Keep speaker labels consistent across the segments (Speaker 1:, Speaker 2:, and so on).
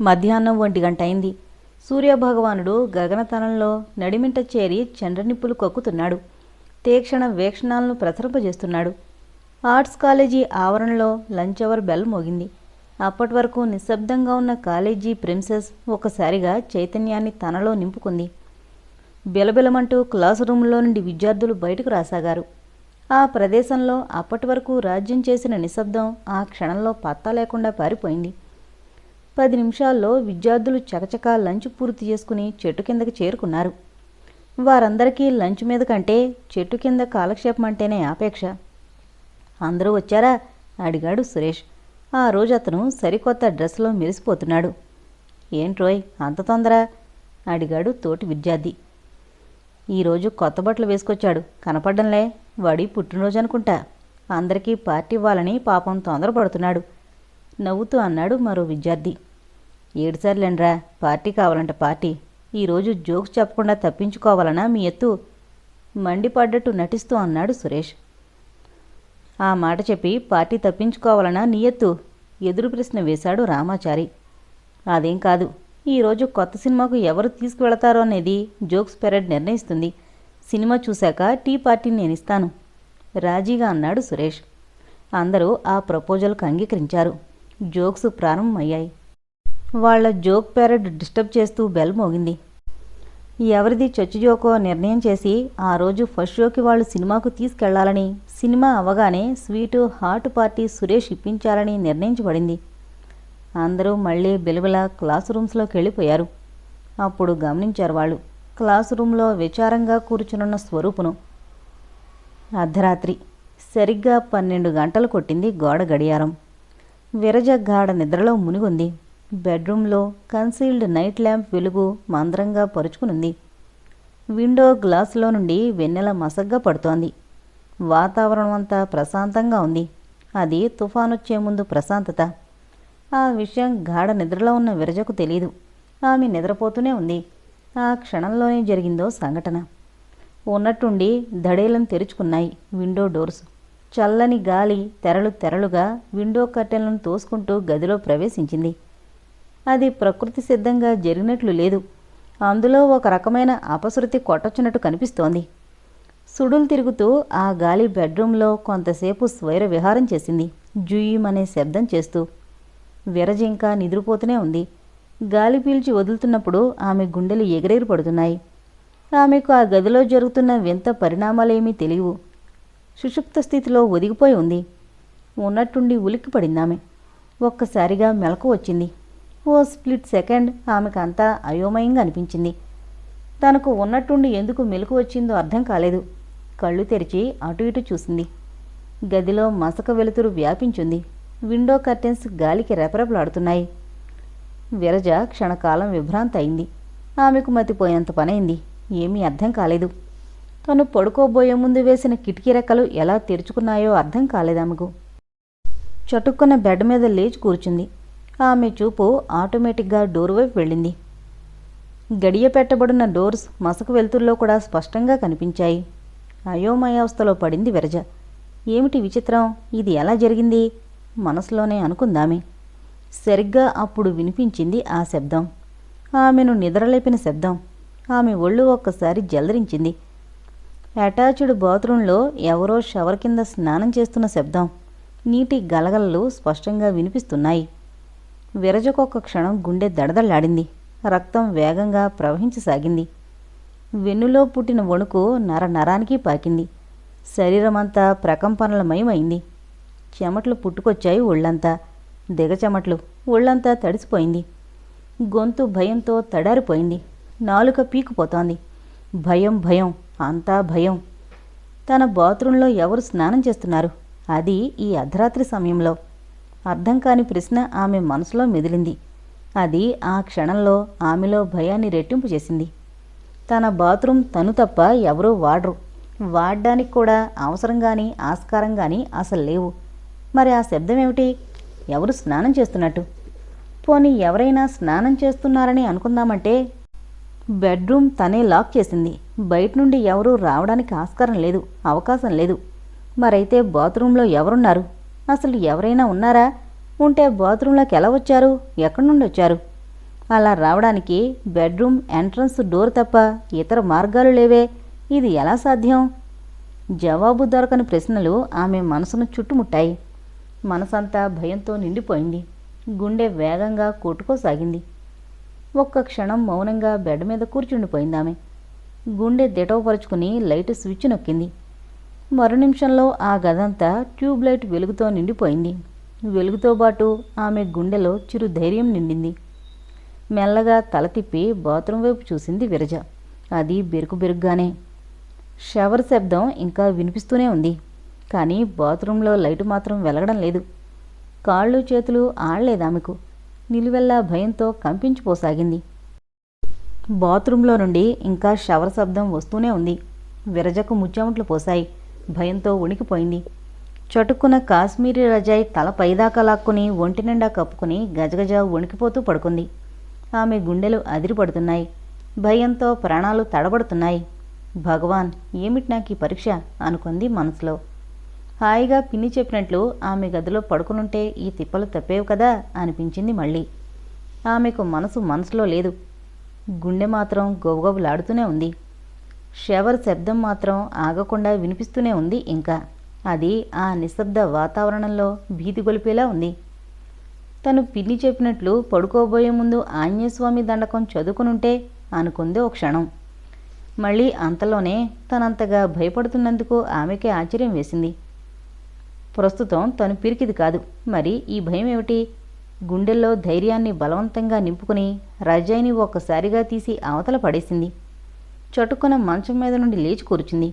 Speaker 1: మధ్యాహ్నం ఒంటి గంట అయింది. సూర్యభగవానుడు గగనతలంలో నడిమింట చేరి చంద్రనిప్పులు కొక్కుతున్నాడు. తీక్షణ వీక్షణాలను ప్రసరింపజేస్తున్నాడు. ఆర్ట్స్ కాలేజీ ఆవరణలో లంచ్ అవర్ బెల్ మోగింది. అప్పటి వరకు నిశ్శబ్దంగా ఉన్న కాలేజీ ప్రిన్సెస్ ఒకసారిగా చైతన్యాన్ని తనలో నింపుకుంది. బిలబిలమంటూ క్లాస్ రూమ్లో నుండి విద్యార్థులు బయటకు రాసాగారు. ఆ ప్రదేశంలో అప్పటి వరకు రాజ్యం చేసిన నిశ్శబ్దం ఆ క్షణంలో పత్తా లేకుండా పారిపోయింది. పది నిమిషాల్లో విద్యార్థులు చకచకా లంచ్ పూర్తి చేసుకుని చెట్టు కిందకి చేరుకున్నారు. వారందరికీ లంచ్ మీద కంటే చెట్టు కింద కాలక్షేపం అంటేనే ఆపేక్ష. అందరూ వచ్చారా? అడిగాడు సురేష్. ఆ రోజు అతను సరికొత్త డ్రెస్లో మెరిసిపోతున్నాడు. ఏంట్రోయ్ అంత తొందర? అడిగాడు తోటి విద్యార్థి. ఈరోజు కొత్త బట్టలు వేసుకొచ్చాడు. కనపడ్డంలే. వాడి పుట్టినరోజు అనుకుంటా. అందరికీ పార్టీ ఇవ్వాలని పాపం తొందరపడుతున్నాడు. నవ్వుతూ అన్నాడు మరో విద్యార్థి. ఏడుసార్లేనరా పార్టీ కావాలంట పార్టీ. ఈరోజు జోక్స్ చెప్పకుండా తప్పించుకోవాలనా మీ ఎత్తు? మండిపడ్డట్టు నటిస్తూ అన్నాడు సురేష్. ఆ మాట చెప్పి పార్టీ తప్పించుకోవాలనా నీ ఎత్తు? ఎదురు ప్రశ్న వేశాడు రామాచారి. అదేం కాదు ఈరోజు కొత్త సినిమాకు ఎవరు తీసుకువెళతారో అనేది జోక్స్ పెరడ్ నిర్ణయిస్తుంది. సినిమా చూశాక టీ పార్టీని నేను ఇస్తాను రాజీగా అన్నాడు సురేష్. అందరూ ఆ ప్రపోజల్కు అంగీకరించారు. జోక్స్ ప్రారంభమయ్యాయి. వాళ్ళ జోక్ పెరడ్ డిస్టర్బ్ చేస్తూ బెల్ మోగింది. ఎవరిది చచ్చు జోకో నిర్ణయం చేసి ఆ రోజు ఫస్ట్ షోకి వాళ్ళు సినిమాకు తీసుకెళ్ళాలని సినిమా అవగానే స్వీటు హాట్ పార్టీ సురేష్ ఇప్పించాలని నిర్ణయించబడింది. అందరూ మళ్ళీ బిలబిల క్లాస్ రూమ్స్లోకి వెళ్ళిపోయారు. అప్పుడు గమనించారు వాళ్ళు క్లాస్ రూమ్లో విచారంగా కూర్చునున్న స్వరూపును. అర్ధరాత్రి సరిగ్గా పన్నెండు గంటలు కొట్టింది గోడ గడియారం. విరజ గాఢ నిద్రలో మునిగుంది. బెడ్రూమ్లో కన్సీల్డ్ నైట్ ల్యాంప్ వెలుగు మంద్రంగా పరుచుకునుంది. విండో గ్లాసులో నుండి వెన్నెల మసగ్గా పడుతోంది. వాతావరణం అంతా ప్రశాంతంగా ఉంది. అది తుఫానొచ్చే ముందు ప్రశాంతత. ఆ విషయం గాఢ నిద్రలో ఉన్న విరజకు తెలియదు ఆమె నిద్రపోతూనే ఉంది. ఆ క్షణంలోనే జరిగిందో సంఘటన. ఉన్నట్టుండి దడేలను తెరుచుకున్నాయి విండో డోర్స్. చల్లని గాలి తెరలు తెరలుగా విండో కర్టెన్లను తోసుకుంటూ గదిలో ప్రవేశించింది. అది ప్రకృతి సిద్ధంగా జరిగినట్లు లేదు. అందులో ఒక రకమైన అపశృతి కొట్టొచ్చినట్టు కనిపిస్తోంది. సుడులు తిరుగుతూ ఆ గాలి బెడ్రూమ్లో కొంతసేపు స్వైర విహారం చేసింది. జుయ్యమనే శబ్దం చేస్తూ. విరజ ఇంకా నిద్రపోతూనే ఉంది. గాలి పీల్చి వదులుతున్నప్పుడు ఆమె గుండెలు ఎగిరెగిరి పడుతున్నాయి. ఆమెకు ఆ గదిలో జరుగుతున్న వింత పరిణామాలేమీ తెలియవు. సుషుప్త స్థితిలో ఒదిగిపోయి ఉంది. ఉన్నట్టుండి ఉలిక్కిపడింది ఆమె ఒక్కసారిగా మెలకు వచ్చింది. ఓ స్ప్లిట్ సెకండ్ ఆమెకు అంతా అయోమయంగా అనిపించింది. తనకు ఉన్నట్టుండి ఎందుకు మెలకు వచ్చిందో అర్థం కాలేదు. కళ్ళు తెరిచి అటు ఇటు చూసింది. గదిలో మసక వెలుతురు వ్యాపించింది. విండో కర్టెన్స్ గాలికి రెపరెపలాడుతున్నాయి. విరజ క్షణకాలం విభ్రాంతి అయింది ఆమెకు మతిపోయినంత పనైంది. ఏమీ అర్థం కాలేదు. తను పడుకోబోయే ముందు వేసిన కిటికీ రెక్కలు ఎలా తెరుచుకున్నాయో అర్థం కాలేదు ఆమెకు. చటుక్కున్న బెడ్ మీద లేచి కూర్చుంది. ఆమె చూపు ఆటోమేటిక్గా డోర్ వైపు వెళ్ళింది. గడియ పెట్టబడిన డోర్స్ మసక వెలుతురులో కూడా స్పష్టంగా కనిపించాయి. అయోమయావస్థలో పడింది విరజ. ఏమిటి విచిత్రం? ఇది ఎలా జరిగింది? మనసులోనే అనుకుందామే. సరిగ్గా అప్పుడు వినిపించింది ఆ శబ్దం. ఆమెను నిద్రలేపిన శబ్దం. ఆమె ఒళ్ళు ఒక్కసారి జలరించింది అటాచ్డ్ బాత్రూంలో ఎవరో షవర్ కింద స్నానం చేస్తున్న శబ్దం నీటి గలగలలు స్పష్టంగా వినిపిస్తున్నాయి. విరజకొక్క క్షణం గుండె దడదళ్ళాడింది రక్తం వేగంగా ప్రవహించసాగింది. వెన్నులో పుట్టిన వణుకు నర నరానికి పాకింది. శరీరమంతా ప్రకంపనలమయమైంది. చెమట్లు పుట్టుకొచ్చాయి ఒళ్ళంతా. దిగ చెమట్లు. ఒళ్ళంతా తడిసిపోయింది. గొంతు భయంతో తడారిపోయింది. నాలుక పీకుపోతోంది భయం భయం. అంతా భయం. తన బాత్రూంలో ఎవరు స్నానం చేస్తున్నారు? అది ఈ అర్ధరాత్రి సమయంలో. అర్థం కాని ప్రశ్న ఆమె మనసులో మెదిలింది. అది ఆ క్షణంలో ఆమెలో భయాన్ని రెట్టింపు చేసింది. తన బాత్రూమ్ తను తప్ప ఎవరూ వాడరు. వాడడానికి కూడా అవసరం కానీ ఆస్కారం కానీ అసలు లేవు. మరి ఆ శబ్దం ఏమిటి ఎవరు స్నానం చేస్తున్నట్టు? పోనీ ఎవరైనా స్నానం చేస్తున్నారని అనుకుందామంటే బెడ్రూమ్ తనే లాక్ చేసింది. బయట నుండి ఎవరూ రావడానికి ఆస్కారం లేదు అవకాశం లేదు. మరైతే బాత్రూంలో ఎవరున్నారు? అసలు ఎవరైనా ఉన్నారా? ఉంటే బాత్రూంలోకి ఎలా వచ్చారు? ఎక్కడి నుండి వచ్చారు? అలా రావడానికి బెడ్రూమ్ ఎంట్రన్స్ డోర్ తప్ప ఇతర మార్గాలు లేవే. ఇది ఎలా సాధ్యం? జవాబు దొరకని ప్రశ్నలు ఆమె మనసును చుట్టుముట్టాయి. మనసంతా భయంతో నిండిపోయింది. గుండె వేగంగా కొట్టుకోసాగింది. ఒక్క క్షణం మౌనంగా బెడ్ మీద కూర్చుండిపోయింది ఆమె గుండె దిటవపరుచుకుని లైట్ స్విచ్ నొక్కింది. మరు నిమిషంలో ఆ గదంతా ట్యూబ్ లైట్ వెలుగుతో నిండిపోయింది. వెలుగుతో పాటు ఆమె గుండెలో చిరు ధైర్యం నిండింది. మెల్లగా తల తిప్పి బాత్రూమ్ వైపు చూసింది విరజ. అది బెరుకు బెరుగ్గానే. షవర్ శబ్దం ఇంకా వినిపిస్తూనే ఉంది. కానీ బాత్రూంలో లైటు మాత్రం వెలగడం లేదు. కాళ్ళు చేతులు ఆడలేదు ఆమెకు నిలువెల్లా భయంతో కంపించిపోసాగింది. బాత్రూంలో నుండి ఇంకా షవర్ శబ్దం వస్తూనే ఉంది. విరజకు ముచ్చెమట్లు పోశాయి. భయంతో ఉణికిపోయింది చటుక్కున కాశ్మీరీ రజాయి తల పైదాకా లాక్కుని ఒంటి నిండా కప్పుకుని గజగజ వణికిపోతూ పడుకుంది. ఆమె గుండెలు అదిరిపడుతున్నాయి. భయంతో ప్రాణాలు తడబడుతున్నాయి. భగవాన్ ఏమిటి నాకు ఈ పరీక్ష? అనుకుంది మనసులో. హాయిగా పిన్ని చెప్పినట్లు ఆమె గదిలో పడుకునుంటే ఈ తిప్పలు తప్పేవు కదా అనిపించింది మళ్ళీ. ఆమెకు మనసు మనసులో లేదు. గుండె మాత్రం గొబగొబలాడుతూనే ఉంది. షవర్ శబ్దం మాత్రం ఆగకుండా వినిపిస్తూనే ఉంది ఇంకా. అది ఆ నిశ్శబ్ద వాతావరణంలో భీతి గొలిపేలా ఉంది. తను పిన్ని చెప్పినట్లు పడుకోబోయే ముందు ఆంజనేయస్వామి దండకం చదువుకునుంటే అనుకుంది ఓ క్షణం. మళ్ళీ అంతలోనే తనంతగా భయపడుతున్నందుకు ఆమెకే ఆశ్చర్యం వేసింది. ప్రస్తుతం తను పిరికిది కాదు. మరి ఈ భయం ఏమిటి? గుండెల్లో ధైర్యాన్ని బలవంతంగా నింపుకుని రజాయిని ఒక్కసారిగా తీసి అవతల పడేసింది. చటుక్కున మంచం మీద నుండి లేచి కూర్చుంది.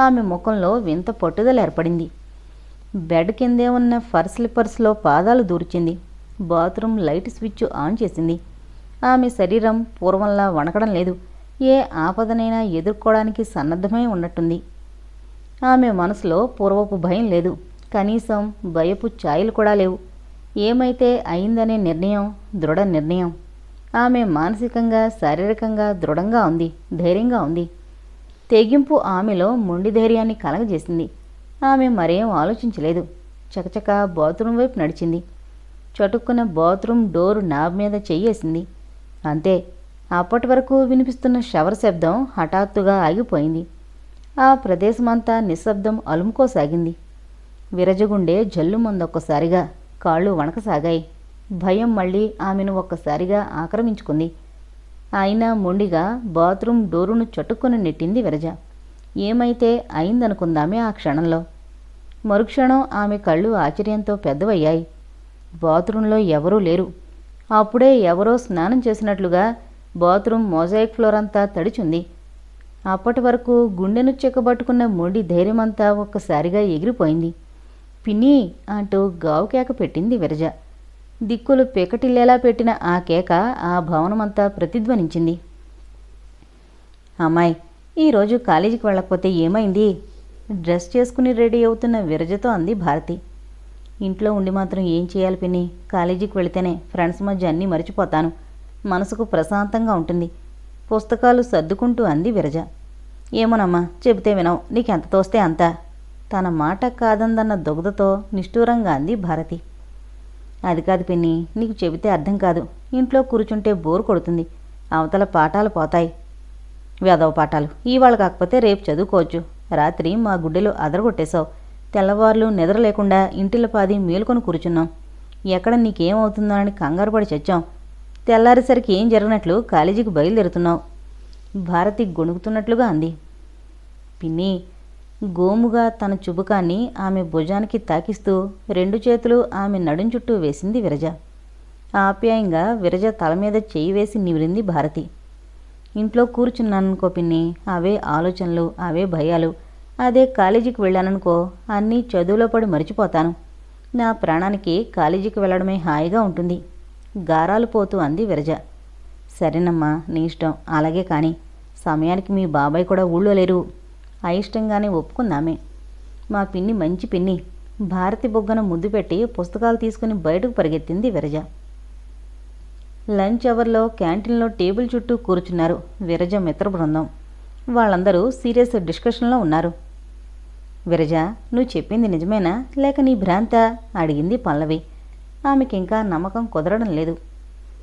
Speaker 1: ఆమె ముఖంలో వింత పట్టుదల ఏర్పడింది. బెడ్ కిందే ఉన్న ఫర్ స్లిప్పర్స్లో పాదాలు దూర్చింది. బాత్రూమ్ లైట్ స్విచ్ ఆన్ చేసింది. ఆమె శరీరం పూర్వంలా వణకడం లేదు. ఏ ఆపదనైనా ఎదుర్కోవడానికి సన్నద్ధమై ఉన్నట్టుంది. ఆమె మనసులో పూర్వపు భయం లేదు. కనీసం భయపు ఛాయలు కూడా లేవు. ఏమైతే అయిందనే నిర్ణయం దృఢ నిర్ణయం. ఆమె మానసికంగా శారీరకంగా దృఢంగా ఉంది ధైర్యంగా ఉంది. తెగింపు ఆమెలో మొండి ధైర్యాన్ని కలగజేసింది. ఆమె మరేం ఆలోచించలేదు. చకచక బాత్రూమ్ వైపు నడిచింది. చటుక్కున బాత్రూమ్ డోర్ నాబ్ మీద చెయ్యేసింది. అంతే అప్పటి వరకు వినిపిస్తున్న షవర్ శబ్దం హఠాత్తుగా ఆగిపోయింది. ఆ ప్రదేశమంతా నిశ్శబ్దం అలుముకోసాగింది. విరజగుండె జల్లుమందొక్కసారిగా కాళ్ళు వణకసాగాయి. భయం మళ్ళీ ఆమెను ఒక్కసారిగా ఆక్రమించుకుంది. అయినా మొండిగా బాత్రూమ్ డోరును చటుక్కుని నెట్టింది విరజ. ఏమైతే అయిందనుకుందామే ఆ క్షణంలో. మరుక్షణం ఆమె కళ్ళు ఆశ్చర్యంతో పెద్దవయ్యాయి. బాత్రూంలో ఎవరూ లేరు. అప్పుడే ఎవరో స్నానం చేసినట్లుగా బాత్రూమ్ మోజాయిక్ ఫ్లోర్ అంతా తడిచుంది. అప్పటి వరకు గుండెను చెక్కబట్టుకున్న మొండి ధైర్యమంతా ఒక్కసారిగా ఎగిరిపోయింది. పిన్ని అంటూ గావు కేక పెట్టింది విరజ. దిక్కులు పెకటిల్లేలా పెట్టిన ఆ కేక ఆ భవనమంతా ప్రతిధ్వనించింది. అమ్మాయి ఈరోజు కాలేజీకి వెళ్ళకపోతే ఏమైంది? డ్రెస్ చేసుకుని రెడీ అవుతున్న విరజతో అంది భారతి. ఇంట్లో ఉండి మాత్రం ఏం చేయాలి పిన్ని? కాలేజీకి వెళితేనే ఫ్రెండ్స్ మధ్య అన్నీ మర్చిపోతాను. మనసుకు ప్రశాంతంగా ఉంటుంది. పుస్తకాలు సర్దుకుంటూ అంది విరజ. ఏమోనమ్మా చెబితే వినవు. నీకెంత తోస్తే అంత? తన మాట కాదందన్న దుగ్ధతో నిష్ఠూరంగా అంది భారతి. అది కాదు పిన్ని నీకు చెబితే అర్థం కాదు. ఇంట్లో కూర్చుంటే బోర్ కొడుతుంది. అవతల పాఠాలు పోతాయి. వేదవ పాఠాలు. ఇవాళ కాకపోతే రేపు చదువుకోవచ్చు. రాత్రి మా గుడ్డెలు అదరగొట్టేశావు. తెల్లవార్లు నిద్ర లేకుండా ఇంటిల పాది మేలుకొని కూర్చున్నాం. ఎక్కడ నీకేమవుతుందోనని కంగారు పడి చచ్చాం. తెల్లారేసరికి ఏం జరిగినట్లు కాలేజీకి బయలుదేరుతున్నావు. భారతి గొణుగుతున్నట్లుగా అంది. పిన్ని గోముగా తన చుబుకాన్ని ఆమె భుజానికి తాకిస్తూ రెండు చేతులు ఆమె నడుం చుట్టూ వేసింది విరజ. ఆప్యాయంగా విరజ తల మీద చేయి వేసి నివిరింది భారతి. ఇంట్లో కూర్చున్నాననుకో పిన్ని అవే ఆలోచనలు అవే భయాలు. అదే కాలేజీకి వెళ్ళాననుకో అన్నీ చదువులో పడి మర్చిపోతాను. నా ప్రాణానికి కాలేజీకి వెళ్ళడమే హాయిగా ఉంటుంది. గారాలు పోతూ అంది విరజ. సరేనమ్మా నీ ఇష్టం. అలాగే కానీ సమయానికి మీ బాబాయ్ కూడా ఊళ్ళో లేరు. అయిష్టంగానే ఒప్పుకుందామే. మా పిన్ని మంచి పిన్ని. భారతి బొగ్గన ముద్దు పెట్టి పుస్తకాలు తీసుకుని బయటకు పరిగెత్తింది విరజ. లంచ్ అవర్లో క్యాంటీన్లో టేబుల్ చుట్టూ కూర్చున్నారు విరజ మిత్ర బృందం. వాళ్ళందరూ సీరియస్ డిస్కషన్లో ఉన్నారు. విరజ నువ్వు చెప్పింది నిజమేనా? లేక నీ భ్రాంత? అడిగింది పల్లవి. ఆమెకి ఇంకా నమ్మకం కుదరడం లేదు.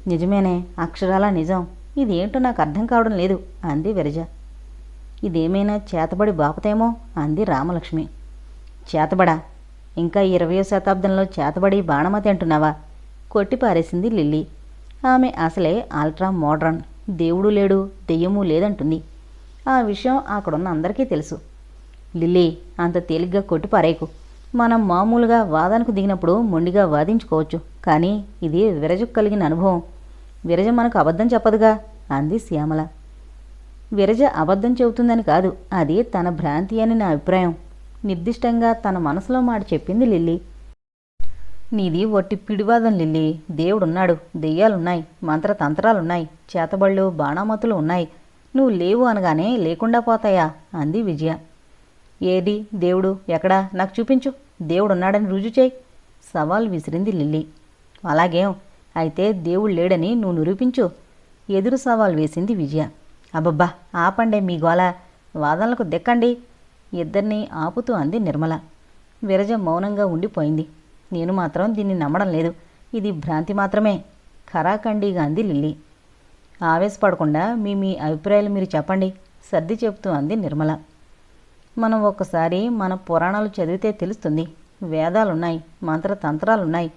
Speaker 1: నిజమేనే అక్షరాల నిజం. ఇదేంటో నాకు అర్థం కావడం లేదు అంది విరజ. ఇదేమైనా చేతబడి బాపతేమో? అంది రామలక్ష్మి. చేతబడా? ఇంకా ఇరవయో శతాబ్దంలో చేతబడి బాణమతి అంటున్నావా? కొట్టిపారేసింది లిల్లీ. ఆమె అసలే అల్ట్రా మోడ్రన్. దేవుడు లేడు దెయ్యము లేదంటుంది. ఆ విషయం అక్కడున్న అందరికీ తెలుసు. లిల్లీ అంత తేలిగ్గా కొట్టిపారేకు మనం మామూలుగా వాదనకు దిగినప్పుడు మొండిగా వాదించుకోవచ్చు కానీ ఇది విరజకు కలిగిన అనుభవం. విరజ మనకు అబద్ధం చెప్పదుగా అంది శ్యామల. విరజ అబద్ధం చెబుతుందని కాదు. అది తన భ్రాంతి అని నా అభిప్రాయం. నిర్దిష్టంగా తన మనసులో మాట చెప్పింది లిల్లీ. నీది ఒట్టి పిడివాదం లిల్లీ. దేవుడున్నాడు. దెయ్యాలున్నాయి. మంత్రతంత్రాలున్నాయి. చేతబళ్ళు బాణామతులు ఉన్నాయి. నువ్వు లేవు అనగానే లేకుండా పోతాయా? అంది విజయ. ఏది? దేవుడు? ఎక్కడా? నాకు చూపించు. దేవుడున్నాడని రుజు చేయి. సవాల్ విసిరింది లిల్లీ. అలాగేం? అయితే దేవుడు లేడని నువ్వు నిరూపించు. ఎదురు సవాల్ వేసింది విజయ. అబ్బబ్బా ఆపండే మీ గోల. వాదనలకు దెక్కండి. ఇద్దరినీ ఆపుతూ అంది నిర్మల. విరజ మౌనంగా ఉండిపోయింది. నేను మాత్రం దీన్ని నమ్మడం లేదు. ఇది భ్రాంతి మాత్రమే. ఖరాఖండిగా అంది లిల్లీ. ఆవేశపడకుండా మీ మీ అభిప్రాయాలు మీరు చెప్పండి. సర్ది చెబుతూ అంది నిర్మల. మనం ఒక్కసారి మన పురాణాలు చదివితే తెలుస్తుంది. వేదాలున్నాయి మంత్రతంత్రాలున్నాయి.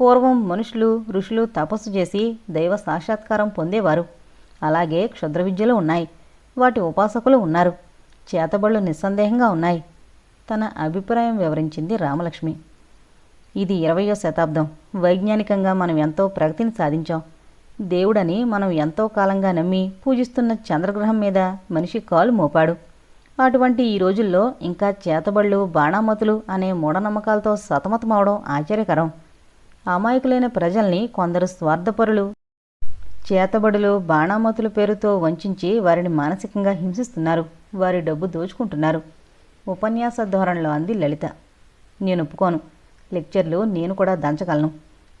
Speaker 1: పూర్వం మనుషులు ఋషులు తపస్సు చేసి దైవ సాక్షాత్కారం పొందేవారు. అలాగే క్షుద్ర విద్యలు ఉన్నాయి. వాటి ఉపాసకులు ఉన్నారు. చేతబళ్ళు నిస్సందేహంగా ఉన్నాయి. తన అభిప్రాయం వివరించింది రామలక్ష్మి. ఇది ఇరవయో శతాబ్దం. వైజ్ఞానికంగా మనం ఎంతో ప్రగతిని సాధించాం. దేవుడని మనం ఎంతో కాలంగా నమ్మి పూజిస్తున్న చంద్రగ్రహం మీద మనిషి కాలు మోపాడు. అటువంటి ఈ రోజుల్లో ఇంకా చేతబళ్ళు బాణామతులు అనే మూఢనమ్మకాలతో సతమతమవడం ఆశ్చర్యకరం. అమాయకులైన ప్రజల్ని కొందరు స్వార్థపరులు చేతబడులు బాణామతుల పేరుతో వంచించి వారిని మానసికంగా హింసిస్తున్నారు. వారి డబ్బు దోచుకుంటున్నారు. ఉపన్యాస ధోరణిలో అంది లలిత. నేను ఒప్పుకోను. లెక్చర్లు నేను కూడా దంచగలను.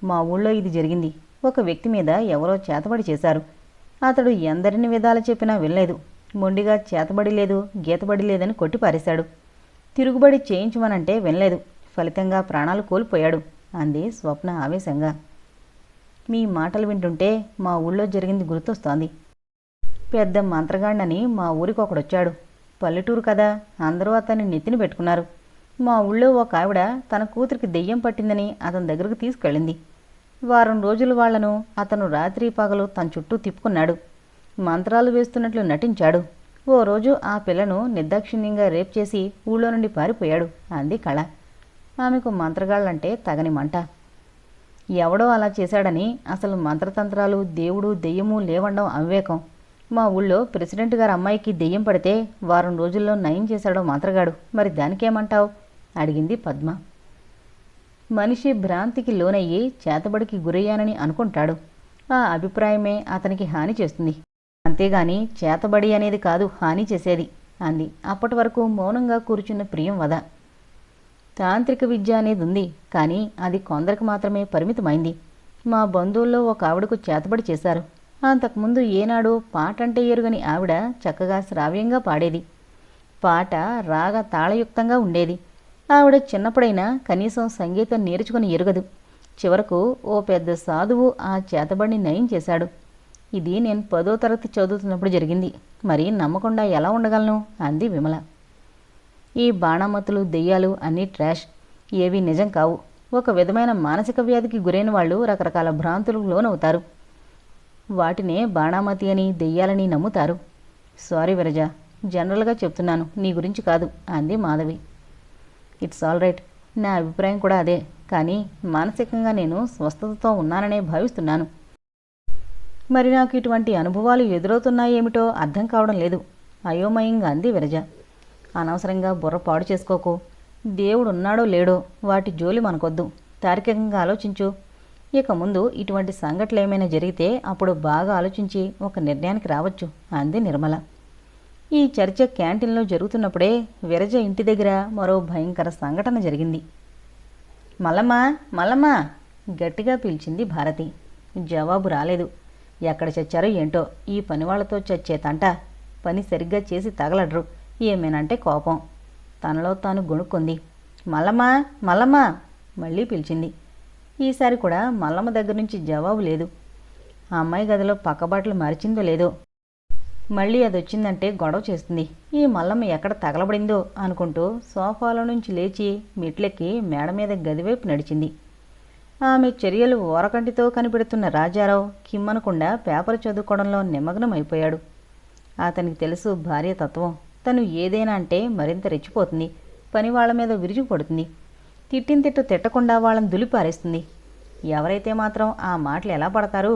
Speaker 1: మా ఊళ్ళో ఇది జరిగింది. ఒక వ్యక్తి మీద ఎవరో చేతబడి చేశారు. అతడు ఎందరిని విధాలు చెప్పినా వినలేదు. మొండిగా చేతబడి లేదు గీతబడి లేదని కొట్టిపారేశాడు. తిరుగుబడి చేయించమనంటే వినలేదు. ఫలితంగా ప్రాణాలు కోల్పోయాడు. అంది స్వప్న ఆవేశంగా. మీ మాటలు వింటుంటే మా ఊళ్ళో జరిగింది గుర్తొస్తోంది. పెద్ద మంత్రగాండని మా ఊరికి ఒకడొచ్చాడు పల్లెటూరు కదా అందరూ అతన్ని నెత్తిన పెట్టుకున్నారు. మా ఊళ్ళో ఒక ఆవిడ తన కూతురికి దెయ్యం పట్టిందని అతని దగ్గరకు తీసుకెళ్ళింది. వారం రోజులు వాళ్ళను అతను రాత్రి పగలు తన చుట్టూ తిప్పుకున్నాడు. మంత్రాలు వేస్తున్నట్లు నటించాడు. ఓ రోజు ఆ పిల్లను నిర్దాక్షిణ్యంగా రేప్ చేసి ఊళ్ళో నుండి పారిపోయాడు. అంది కళ. ఆమెకు మంత్రగాళ్ళంటే తగని మంట. ఎవడో అలా చేశాడని అసలు మంత్రతంత్రాలు దేవుడు దెయ్యము లేవండం అవివేకం. మా ఊళ్ళో ప్రెసిడెంట్ గారి అమ్మాయికి దెయ్యం పడితే వారం రోజుల్లో నయం చేశాడో మంత్రగాడు. మరి దానికేమంటావు? అడిగింది పద్మ. మనిషి భ్రాంతికి లోనయ్యి చేతబడికి గురయ్యానని అనుకుంటాడు. ఆ అభిప్రాయమే అతనికి హాని చేస్తుంది. అంతేగాని చేతబడి అనేది కాదు హాని చేసేది అంది. అప్పటి వరకు మౌనంగా కూర్చున్న ప్రియం వద తాంత్రిక విద్య అనేది ఉంది కానీ అది కొందరికి మాత్రమే పరిమితమైంది. మా బంధువుల్లో ఒక ఆవిడకు చేతబడి చేశారు. అంతకుముందు ఏనాడు పాట అంటే ఎరుగని ఆవిడ చక్కగా శ్రావ్యంగా పాడేది. పాట రాగ తాళయుక్తంగా ఉండేది. ఆవిడ చిన్నప్పుడైనా కనీసం సంగీతం నేర్చుకుని ఎరుగదు. చివరకు ఓ పెద్ద సాధువు ఆ చేతబడిని నయం చేశాడు. ఇది నేను పదో తరగతి చదువుతున్నప్పుడు జరిగింది. మరి నమ్మకుండా ఎలా ఉండగలను? అంది విమల. ఈ బాణామతులు దెయ్యాలు అన్నీ ట్రాష్ ఏవి నిజం కావు. ఒక విధమైన మానసిక వ్యాధికి గురైన వాళ్ళు రకరకాల భ్రాంతులకు లోనవుతారు. వాటినే బాణామతి అని దెయ్యాలని నమ్ముతారు. సారీ విరజ. జనరల్గా చెప్తున్నాను. నీ గురించి కాదు. అంది మాధవి. ఇట్స్ ఆల్ రైట్ నా అభిప్రాయం కూడా అదే. కానీ మానసికంగా నేను స్వస్థతతో ఉన్నాననే భావిస్తున్నాను. మరి నాకు ఇటువంటి అనుభవాలు ఎదురవుతున్నాయేమిటో అర్థం కావడం లేదు. అయోమయంగా అంది విరజ. అనవసరంగా బుర్ర పాడు చేసుకోకు. దేవుడు ఉన్నాడో లేడో వాటి జోలి మనకొద్దు. తార్కికంగా ఆలోచించు. ఇక ముందు ఇటువంటి సంఘటనలు ఏమైనా జరిగితే అప్పుడు బాగా ఆలోచించి ఒక నిర్ణయానికి రావచ్చు. అంది నిర్మల. ఈ చర్చ క్యాంటీన్లో జరుగుతున్నప్పుడే విరజ ఇంటి దగ్గర మరో భయంకర సంఘటన జరిగింది. మల్లమ్మ మల్లమ్మ! గట్టిగా పిలిచింది భారతి. జవాబు రాలేదు. ఎక్కడ చచ్చారో ఏంటో ఈ పనివాళ్ళతో చచ్చే తంట. పని సరిగ్గా చేసి తగలడ్రు. ఏమేనంటే కోపం. తనలో తాను గొణుక్కుంది. మల్లమ్మ మల్లమ్మ మళ్ళీ పిలిచింది. ఈసారి కూడా మల్లమ్మ దగ్గర నుంచి జవాబు లేదు. ఆ అమ్మాయి గదిలో పక్కబాట్లు మరిచిందో లేదో. మళ్ళీ అది వచ్చిందంటే గొడవ చేస్తుంది. ఈ మల్లమ్మ ఎక్కడ తగలబడిందో అనుకుంటూ సోఫాలో నుంచి లేచి మెట్లెక్కి మేడ మీద గదివైపు నడిచింది. ఆమె చర్యలు ఓరకంటితో కనిపెడుతున్న రాజారావు కిమ్మనకుండా పేపర్ చదువుకోవడంలో నిమగ్నం అయిపోయాడు అతనికి తెలుసు భార్య తత్వం. తను ఏదైనా అంటే మరింత రెచ్చిపోతుంది. పని వాళ్ళ మీద విరుచుకుపడుతుంది తిట్టిన తిట్టు తిట్టకుండా వాళ్ళని దులిపారేస్తుంది. ఎవరైతే మాత్రం ఆ మాటలు ఎలా పడతారు?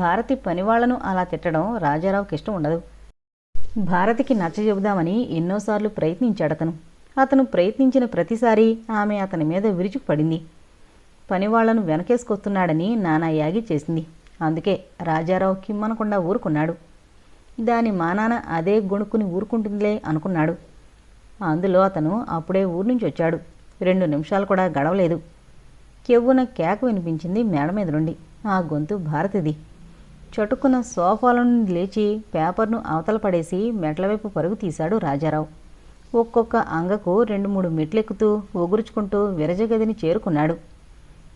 Speaker 1: భారతి పనివాళ్ళను అలా తిట్టడం రాజారావుకి ఇష్టం ఉండదు. భారతికి నచ్చ చెబుదామని ఎన్నోసార్లు ప్రయత్నించాడతను అతను. ప్రయత్నించిన ప్రతిసారి ఆమె అతని మీద విరుచుకుపడింది పనివాళ్ళను వెనకేసుకొస్తున్నాడని నానా యాగి చేసింది. అందుకే రాజారావు కిమ్మనకుండా ఊరుకున్నాడు. దాని మానాన అదే గొణుక్కుని ఊరుకుంటుందిలే అనుకున్నాడు. అందులో అతను అప్పుడే ఊరు నుంచి వచ్చాడు. రెండు నిమిషాలు కూడా గడవలేదు. కెవ్వున కేక వినిపించింది మేడ మీద నుండి. ఆ గొంతు భారతిది. చటుక్కున సోఫాల నుండి లేచి పేపర్ను అవతల పడేసి మెట్ల వైపు పరుగు తీశాడు రాజారావు. ఒక్కొక్క అంగకు రెండు మూడు మెట్లెక్కుతూ ఒగురుచుకుంటూ విరజగదిని చేరుకున్నాడు.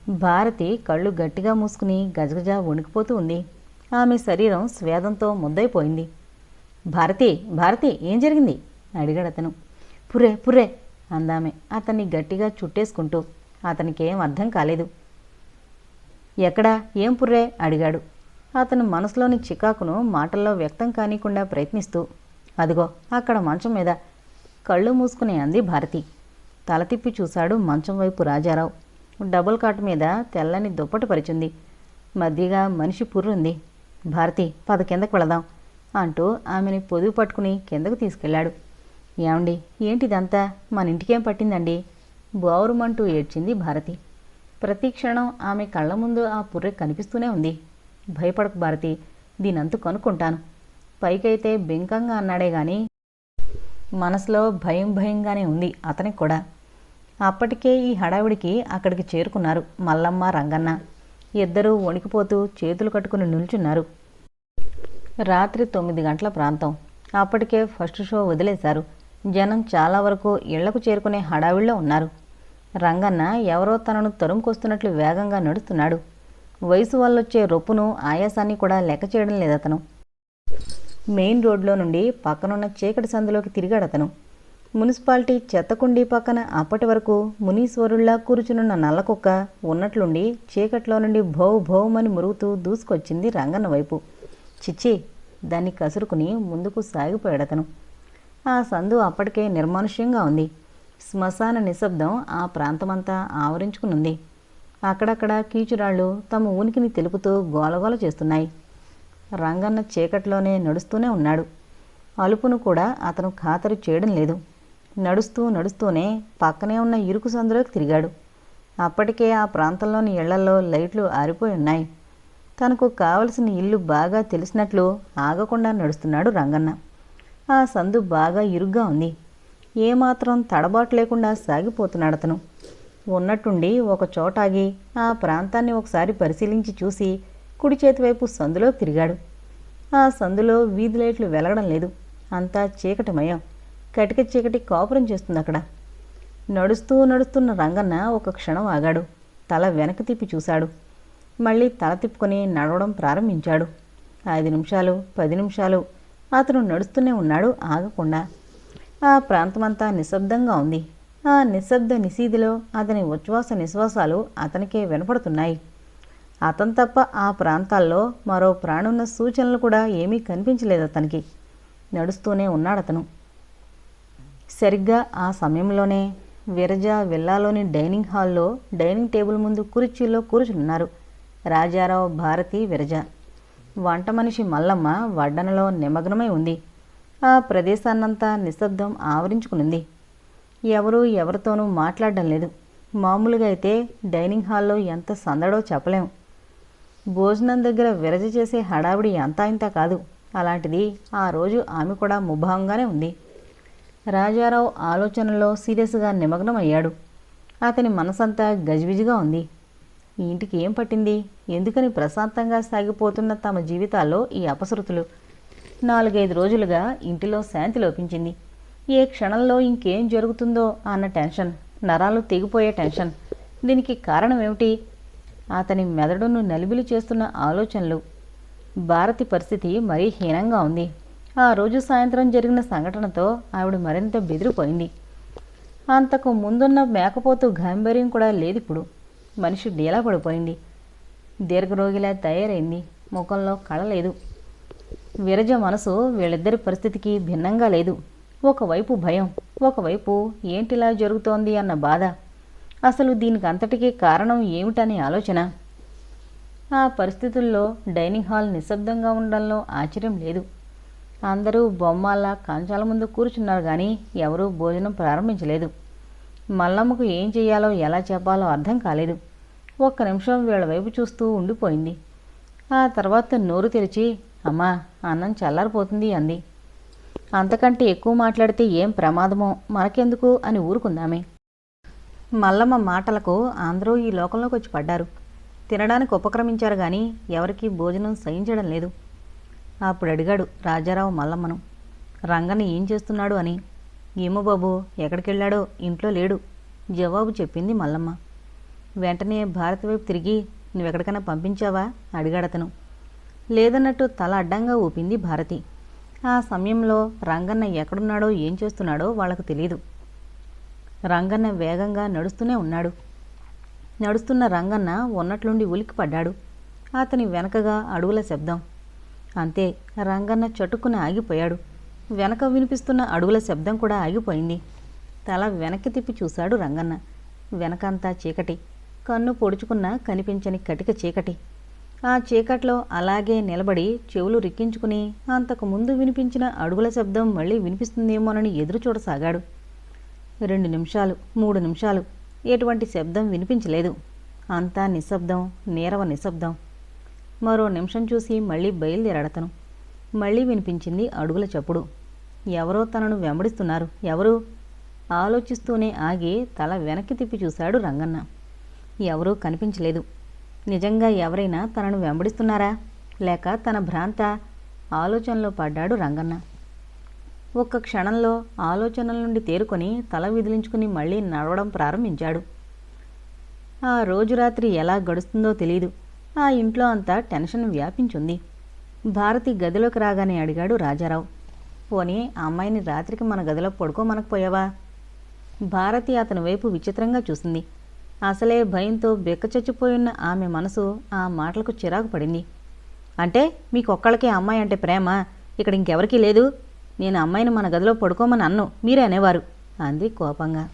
Speaker 1: భారతి కళ్ళు గట్టిగా మూసుకుని గజగజ వణికిపోతూ ఉంది. ఆమె శరీరం స్వేదంతో ముద్దైపోయింది. భారతి భారతి ఏం జరిగింది? అడిగాడు అతను. పురే పురే అందామె. అతన్ని గట్టిగా చుట్టేసుకుంటూ అతనికేం అర్థం కాలేదు. ఎక్కడా? ఏం పుర్రే? అడిగాడు. అతను మనసులోని చికాకును మాటల్లో వ్యక్తం కానికుండా ప్రయత్నిస్తూ అదిగో అక్కడ మంచం మీద కళ్ళు మూసుకుని అంది భారతి. తల తిప్పి చూశాడు మంచం వైపు రాజారావు. డబుల్ కాట్ మీద తెల్లని దుప్పటి పరిచింది. మధ్యగా మనిషి పుర్రుంది. భారతి పద కిందకు వెళదాం అంటూ ఆమెని పొదువు పట్టుకుని కిందకు తీసుకెళ్ళాడు. ఏమండి ఏంటిదంతా? మన ఇంటికేం పట్టిందండి? బోరుమంటూ ఏడ్చింది భారతి. ప్రతి క్షణం ఆమె కళ్ళ ముందు ఆ పుర్రె కనిపిస్తూనే ఉంది. భయపడకు భారతి దీనంతు కనుక్కుంటాను. పైకైతే బెంకంగా అన్నాడే గాని మనసులో భయం భయంగానే ఉంది అతనికి కూడా. అప్పటికే ఈ హడావిడికి అక్కడికి చేరుకున్నారు మల్లమ్మ రంగన్న. ఇద్దరూ వణికిపోతూ చేతులు కట్టుకుని నిల్చున్నారు. రాత్రి తొమ్మిది గంటల ప్రాంతం. అప్పటికే ఫస్ట్ షో వదిలేశారు. జనం చాలా వరకు ఇళ్ళకు చేరుకునే హడావిడిలో ఉన్నారు. రంగన్న ఎవరో తనను తరుముకొస్తున్నట్లు వేగంగా నడుస్తున్నాడు. వయసు వల్లొచ్చే రొప్పును ఆయాసాన్ని కూడా లెక్క చేయడం లేదతను. మెయిన్ రోడ్లో నుండి పక్కనున్న చీకటి సందులోకి తిరిగాడు అతను మున్సిపాలిటీ చెత్తకుండీ పక్కన అప్పటి వరకు మునీశ్వరుల్లా కూర్చునున్న నల్లకుక్క ఉన్నట్లుండి చీకట్లో నుండి భౌ భౌమని మురుగుతూ దూసుకొచ్చింది రంగన్న వైపు. చిచ్చి దాన్ని కసురుకుని ముందుకు సాగిపోయాడతను ఆ సందు అప్పటికే నిర్మానుష్యంగా ఉంది. శ్మశాన నిశ్శబ్దం ఆ ప్రాంతమంతా ఆవరించుకునుంది. అక్కడక్కడ కీచురాళ్ళు తమ ఉనికిని తెలుపుతూ గోలగోల చేస్తున్నాయి. రంగన్న చీకట్లోనే నడుస్తూనే ఉన్నాడు. అలుపును కూడా అతను ఖాతరు చేయడం లేదు. నడుస్తూ నడుస్తూనే పక్కనే ఉన్న ఇరుకు సందులోకి తిరిగాడు. అప్పటికే ఆ ప్రాంతంలోని ఇళ్ళలో లైట్లు ఆరిపోయి ఉన్నాయి. తనకు కావలసిన ఇల్లు బాగా తెలిసినట్లు ఆగకుండా నడుస్తున్నాడు రంగన్న. ఆ సందు బాగా ఇరుగ్గా ఉంది. ఏమాత్రం తడబాటు లేకుండా సాగిపోతున్నాడు అతను. ఉన్నట్టుండి ఒక చోట ఆగి ఆ ప్రాంతాన్ని ఒకసారి పరిశీలించి చూసి కుడి చేతి వైపు సందులో తిరిగాడు. ఆ సందులో వీధి లైట్లు వెలగడం లేదు. అంతా చీకటిమయం కటిక చీకటి కాపురం చేస్తుంది అక్కడ. నడుస్తూ నడుస్తున్న రంగన్న ఒక క్షణం ఆగాడు. తల వెనక తిప్పి చూశాడు. మళ్ళీ తల తిప్పుకొని నడవడం ప్రారంభించాడు. ఐదు నిమిషాలు పది నిమిషాలు అతను నడుస్తూనే ఉన్నాడు ఆగకుండా. ఆ ప్రాంతమంతా నిశ్శబ్దంగా ఉంది. ఆ నిశ్శబ్ద నిశీదిలో అతని ఉచ్ఛ్వాస నిశ్వాసాలు అతనికే వినపడుతున్నాయి. అతను తప్ప ఆ ప్రాంతాల్లో మరో ప్రాణున్న సూచనలు కూడా ఏమీ కనిపించలేదు అతనికి. నడుస్తూనే ఉన్నాడతను. సరిగ్గా ఆ సమయంలోనే విరజ విల్లాలోని డైనింగ్ హాల్లో డైనింగ్ టేబుల్ ముందు కుర్చీలో కూర్చున్నారు. రాజారావు భారతి విరజ. వంట మనిషి మల్లమ్మ వడ్డనలో నిమగ్నమై ఉంది. ఆ ప్రదేశాన్నంతా నిశ్శబ్దం ఆవరించుకునింది. ఎవరూ ఎవరితోనూ మాట్లాడడం లేదు. మామూలుగా అయితే డైనింగ్ హాల్లో ఎంత సందడో చెప్పలేం. భోజనం దగ్గర విరజ చేసే హడావిడి ఎంత ఇంత కాదు. అలాంటిది ఆ రోజు ఆమె కూడా ముభావంగానే ఉంది. రాజారావు ఆలోచనలో సీరియస్గా నిమగ్నమయ్యాడు. అతని మనసంతా గజిబిజిగా ఉంది. ఈ ఇంటికి ఏం పట్టింది? ఎందుకని ప్రశాంతంగా సాగిపోతున్న తమ జీవితాల్లో ఈ అపశృతులు? నాలుగైదు రోజులుగా ఇంటిలో శాంతి లోపించింది. ఏ క్షణంలో ఇంకేం జరుగుతుందో అన్న టెన్షన్ నరాలు తెగిపోయే టెన్షన్. దీనికి కారణం ఏమిటి అతని మెదడును నలిబిలి చేస్తున్న ఆలోచనలు. భారతి పరిస్థితి మరీ హీనంగా ఉంది. ఆ రోజు సాయంత్రం జరిగిన సంఘటనతో ఆవిడ మరింత బెదిరిపోయింది. అంతకు ముందున్న మేకపోతు గాంభీర్యం కూడా లేదు ఇప్పుడు మనిషి డీలా పడిపోయింది. దీర్ఘరోగిలా తయారైంది. ముఖంలో కళ లేదు. విరజ మనసు వీళ్ళిద్దరి పరిస్థితికి భిన్నంగా లేదు. ఒకవైపు భయం ఒకవైపు ఏంటిలా జరుగుతోంది అన్న బాధ. అసలు దీనికి అంతటికీ కారణం ఏమిటనే ఆలోచన. ఆ పరిస్థితుల్లో డైనింగ్ హాల్ నిశ్శబ్దంగా ఉండడంలో ఆశ్చర్యం లేదు. అందరూ బొమ్మల కంచాల ముందు కూర్చున్నారు కానీ ఎవరూ భోజనం ప్రారంభించలేదు. మల్లమ్మకు ఏం చేయాలో ఎలా చెప్పాలో అర్థం కాలేదు. ఒక్క నిమిషం వీళ్ళ వైపు చూస్తూ ఉండిపోయింది. ఆ తర్వాత నోరు తెరిచి అమ్మా అన్నం చల్లారిపోతుంది అంది. అంతకంటే ఎక్కువ మాట్లాడితే ఏం ప్రమాదమో మనకెందుకు అని ఊరుకుందామే. మల్లమ్మ మాటలకు అందరూ ఈ లోకంలోకి వచ్చి పడ్డారు. తినడానికి ఉపక్రమించారు కానీ ఎవరికీ భోజనం సహించడం లేదు. అప్పుడు అడిగాడు రాజారావు మల్లమ్మను. రంగన్న ఏం చేస్తున్నాడు అని. ఏమో బాబు ఎక్కడికెళ్ళాడో ఇంట్లో లేడు జవాబు చెప్పింది మల్లమ్మ. వెంటనే భారత్ వైపు తిరిగి నువ్వెక్కడికైనా పంపించావా? అడిగాడతను. లేదన్నట్టు తల అడ్డంగా ఊపింది భారతి. ఆ సమయంలో రంగన్న ఎక్కడున్నాడో ఏం చేస్తున్నాడో వాళ్ళకు తెలియదు రంగన్న వేగంగా నడుస్తూనే ఉన్నాడు. నడుస్తున్న రంగన్న ఉన్నట్లుండి ఉలికి పడ్డాడు అతని వెనకగా అడుగుల శబ్దం. అంతే రంగన్న చటుకున ఆగిపోయాడు. వెనక వినిపిస్తున్న అడుగుల శబ్దం కూడా ఆగిపోయింది. తల వెనక్కి తిప్పి చూశాడు రంగన్న. వెనకంతా చీకటి. కన్ను పొడుచుకున్న కనిపించని కటిక చీకటి. ఆ చీకట్లో అలాగే నిలబడి చెవులు రిక్కించుకుని అంతకు ముందు వినిపించిన అడుగుల శబ్దం మళ్ళీ వినిపిస్తుందేమోనని ఎదురు చూడసాగాడు. రెండు నిమిషాలు మూడు నిమిషాలు. ఎటువంటి శబ్దం వినిపించలేదు. అంతా నిశ్శబ్దం నీరవ నిశ్శబ్దం. మరో నిమిషం చూసి మళ్ళీ బయలుదేరాడతను. మళ్ళీ వినిపించింది అడుగుల చప్పుడు. ఎవరో తనను వెంబడిస్తున్నారు. ఎవరు? ఆలోచిస్తూనే ఆగి తల వెనక్కి తిప్పి చూశాడు రంగన్న. ఎవరూ కనిపించలేదు. నిజంగా ఎవరైనా తనను వెంబడిస్తున్నారా? లేక తన భ్రాంత? ఆలోచనలో పడ్డాడు రంగన్న. ఒక్క క్షణంలో ఆలోచనల నుండి తేరుకొని తల విదిలించుకుని మళ్ళీ నడవడం ప్రారంభించాడు. ఆ రోజు రాత్రి ఎలా గడుస్తుందో తెలియదు ఆ ఇంట్లో అంతా టెన్షన్ వ్యాపించింది. భారతి గదిలోకి రాగానే అడిగాడు రాజారావు. పోనీ ఆ అమ్మాయిని రాత్రికి మన గదిలో పడుకోమనకపోయావా? భారతి అతని వైపు విచిత్రంగా చూసింది. అసలే భయంతో బెక్కచచ్చిపోయిన ఆమె మనసు ఆ మాటలకు చిరాకు పడింది. అంటే మీకొక్కళ్ళకే అమ్మాయి అంటే ప్రేమ ఇక్కడ ఇంకెవరికీ లేదు. నేను అమ్మాయిని మన గదిలో పడుకోమని అన్ను మీరే అనేవారు అంది కోపంగా.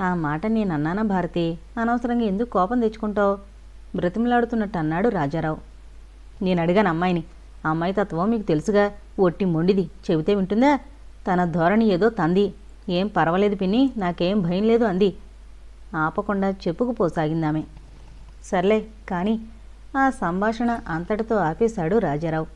Speaker 1: ఆ మాట నేను అన్నానా భారతి? అనవసరంగా ఎందుకు కోపం తెచ్చుకుంటావు? బ్రతిమలాడుతున్నట్టు అన్నాడు రాజారావు. నేను అడిగాను అమ్మాయిని ఆ అమ్మాయి తత్వం మీకు తెలుసుగా ఒట్టి మొండిది చెబితే వింటుందా? తన ధోరణి ఏదో తంది. ఏం పర్వాలేదు పిన్ని నాకేం భయం లేదు అంది. ఆపకుండా చెప్పుకుపోసాగిందామె. సర్లే కానీ ఆ సంభాషణ అంతటితో ఆపేశాడు రాజారావు.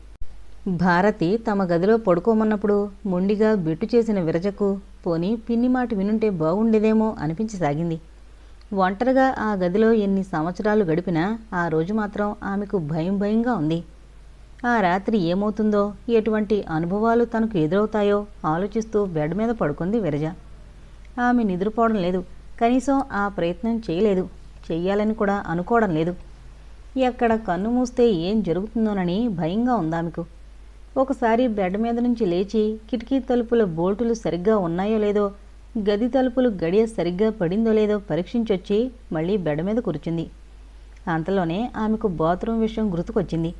Speaker 1: భారతి తమ గదిలో పడుకోమన్నప్పుడు మొండిగా బెట్టు చేసిన విరజకు పోని పిన్ని మాట వినుంటే బాగుండేదేమో అనిపించసాగింది. ఒంటరిగా ఆ గదిలో ఎన్ని సంవత్సరాలు గడిపినా ఆ రోజు మాత్రం ఆమెకు భయం భయంగా ఉంది. ఆ రాత్రి ఏమవుతుందో ఎటువంటి అనుభవాలు తనకు ఎదురవుతాయో ఆలోచిస్తూ బెడ్ మీద పడుకుంది విరజ. ఆమె నిద్రపోవడం లేదు. కనీసం ఆ ప్రయత్నం చేయలేదు. చెయ్యాలని కూడా అనుకోవడం లేదు. ఎక్కడ కన్ను మూస్తే ఏం జరుగుతుందోనని భయంగా ఉందామెకు ఒకసారి బెడ్ మీద నుంచి లేచి కిటికీ తలుపుల బోల్టులు సరిగ్గా ఉన్నాయో లేదో గది తలుపులు గడియ సరిగ్గా పడిందో లేదో పరీక్షించొచ్చి మళ్ళీ బెడ్ మీద కూర్చుంది. అంతలోనే ఆమెకు బాత్రూమ్ విషయం గుర్తుకొచ్చింది.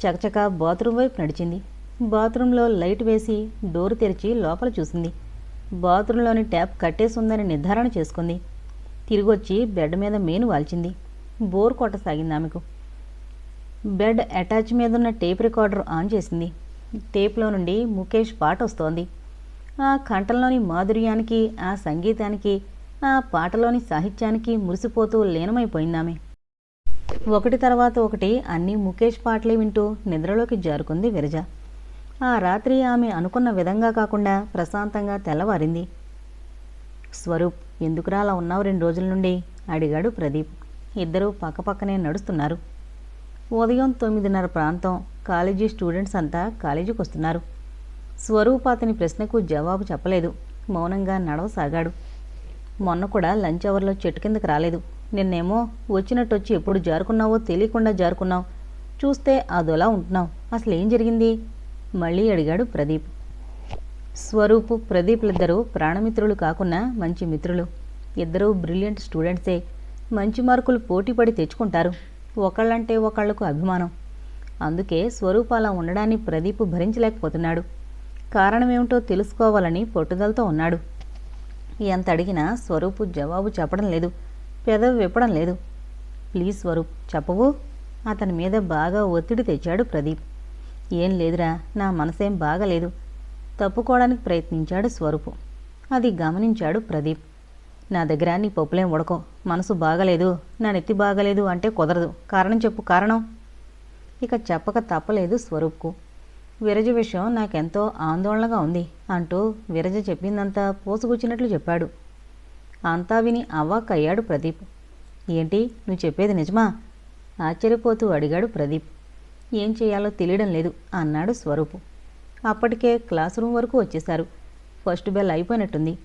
Speaker 1: చకచక బాత్రూమ్ వైపు నడిచింది. బాత్రూంలో లైట్ వేసి డోర్ తెరిచి లోపల చూసింది. బాత్రూంలోని ట్యాప్ కట్టేసుందని నిర్ధారణ చేసుకుంది. తిరిగొచ్చి బెడ్ మీద మేను వాల్చింది. బోర్ కొట్టసాగింది ఆమెకు. బెడ్ అటాచ్ మీద ఉన్న టేప్ రికార్డర్ ఆన్ చేసింది. టేప్లో నుండి ముఖేష్ పాట వస్తోంది. ఆ కంఠంలోని మాధుర్యానికి ఆ సంగీతానికి ఆ పాటలోని సాహిత్యానికి మురిసిపోతూ లీనమైపోయిందామె. ఒకటి తర్వాత ఒకటి అన్ని ముఖేష్ పాటలే వింటూ నిద్రలోకి జారుకుంది విరజ. ఆ రాత్రి ఆమె అనుకున్న విధంగా కాకుండా ప్రశాంతంగా తెల్లవారింది. స్వరూప్ ఎందుకురా అలా ఉన్నావు రెండు రోజుల నుండి? అడిగాడు ప్రదీప్. ఇద్దరూ పక్కపక్కనే నడుస్తున్నారు. ఉదయం తొమ్మిదిన్నర ప్రాంతం. కాలేజీ స్టూడెంట్స్ అంతా కాలేజీకి వస్తున్నారు స్వరూప అతని ప్రశ్నకు జవాబు చెప్పలేదు. మౌనంగా నడవసాగాడు. మొన్న కూడా లంచ్ అవర్లో చెట్టు కిందకి రాలేదు. నిన్నేమో వచ్చినట్టు వచ్చి ఎప్పుడు జారుకున్నావో తెలియకుండా జారుకున్నావు. చూస్తే అదోలా ఉంటున్నావు. అసలు ఏం జరిగింది? మళ్ళీ అడిగాడు ప్రదీప్. స్వరూప్ ప్రదీప్లిద్దరూ ప్రాణమిత్రులు కాకున్నా మంచి మిత్రులు. ఇద్దరూ బ్రిలియంట్ స్టూడెంట్సే. మంచి మార్కులు పోటీపడి తెచ్చుకుంటారు. ఒకళ్ళంటే ఒకళ్ళకు అభిమానం. అందుకే స్వరూపాల ఉండడాన్ని ప్రదీప్ భరించలేకపోతున్నాడు. కారణమేమిటో తెలుసుకోవాలని పట్టుదలతో ఉన్నాడు. ఎంత అడిగినా స్వరూపు జవాబు చెప్పడం లేదు. పెదవి విప్పడం లేదు. ప్లీజ్ స్వరూప్ చెప్పవు. అతని మీద బాగా ఒత్తిడి తెచ్చాడు ప్రదీప్. ఏం లేదురా నా మనసేం బాగలేదు. తప్పుకోవడానికి ప్రయత్నించాడు స్వరూపు. అది గమనించాడు ప్రదీప్. నా దగ్గర నీ పప్పులేం ఉడకో మనసు బాగలేదు. నా నెత్తి బాగలేదు అంటే కుదరదు. కారణం చెప్పు కారణం. ఇక చెప్పక తప్పలేదు స్వరూప్కు. విరజ విషయం నాకెంతో ఆందోళనగా ఉంది అంటూ విరజ చెప్పిందంతా పోసుకొచ్చినట్లు చెప్పాడు. అంతా విని అవ్వాకయ్యాడు ప్రదీప్. ఏంటి నువ్వు చెప్పేది నిజమా? ఆశ్చర్యపోతూ అడిగాడు ప్రదీప్. ఏం చేయాలో తెలియడం లేదు అన్నాడు స్వరూపు. అప్పటికే క్లాస్ రూమ్ వరకు వచ్చేశారు. ఫస్ట్ బెల్ అయిపోయినట్టుంది.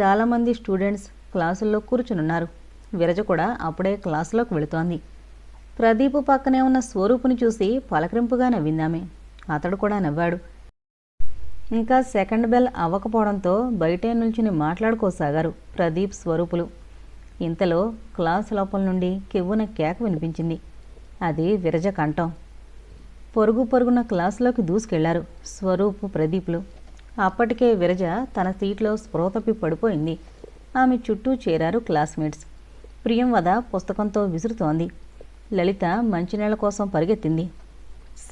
Speaker 1: చాలామంది స్టూడెంట్స్ క్లాసుల్లో కూర్చునున్నారు. విరజ కూడా అప్పుడే క్లాసులోకి వెళుతోంది. ప్రదీప్ పక్కనే ఉన్న స్వరూపుని చూసి పలకరింపుగా నవ్విందామే. అతడు కూడా నవ్వాడు. ఇంకా సెకండ్ బెల్ అవ్వకపోవడంతో బయటే నిల్చుని మాట్లాడుకోసాగారు ప్రదీప్ స్వరూపులు. ఇంతలో క్లాస్ లోపల నుండి కెవ్వున కేక వినిపించింది. అది విరజ కంఠం. పొరుగు పొరుగున క్లాసులోకి దూసుకెళ్ళారు స్వరూపు ప్రదీప్లు. అప్పటికే విరజ తన సీట్లో స్పృహ తప్పి పడిపోయింది. ఆమె చుట్టూ చేరారు క్లాస్మేట్స్. ప్రియంవద పుస్తకంతో విసురుతోంది. లలిత మంచినీళ్ళ కోసం పరిగెత్తింది.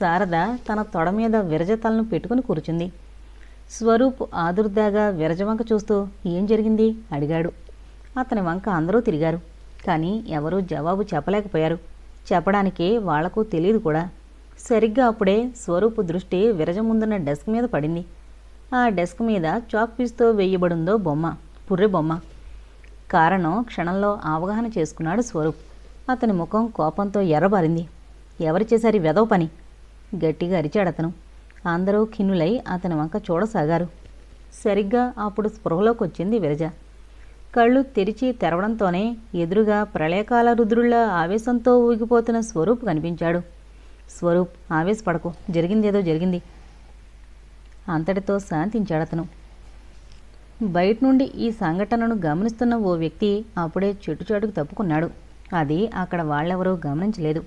Speaker 1: శారద తన తొడ మీద విరజతలను పెట్టుకుని కూర్చుంది. స్వరూప్ ఆదుర్దాగా విరజవంక చూస్తూ ఏం జరిగింది? అడిగాడు. అతని వంక అందరూ తిరిగారు కానీ ఎవరూ జవాబు చెప్పలేకపోయారు. చెప్పడానికి వాళ్ళకు తెలియదు కూడా. సరిగ్గా అప్పుడే స్వరూపు దృష్టి విరజ ముందున్న డెస్క్ మీద పడింది. ఆ డెస్క్ మీద చాక్ పీస్తో వేయబడిందో బొమ్మ పుర్రె బొమ్మ. కారణం క్షణంలో అవగాహన చేసుకున్నాడు స్వరూప్. అతని ముఖం కోపంతో ఎర్రబారింది. ఎవరు చేశారు వెదవ పని? గట్టిగా అరిచాడు అతను. అందరూ ఖిన్నులై అతని వంక చూడసాగారు. సరిగ్గా అప్పుడు స్పృహలోకి వచ్చింది విరజ. కళ్ళు తెరిచి తెరవడంతోనే ఎదురుగా ప్రళయకాల రుద్రుళ్ళ ఆవేశంతో ఊగిపోతున్న స్వరూప్ కనిపించాడు. స్వరూప్ ఆవేశపడకు. జరిగిందేదో జరిగింది. అంతటితో శాంతించాడతను బయట నుండి ఈ సంఘటనను గమనిస్తున్న ఓ వ్యక్తి అప్పుడే చెట్టుచాటుకు తప్పుకున్నాడు. అది అక్కడ వాళ్ళెవరూ గమనించలేదు.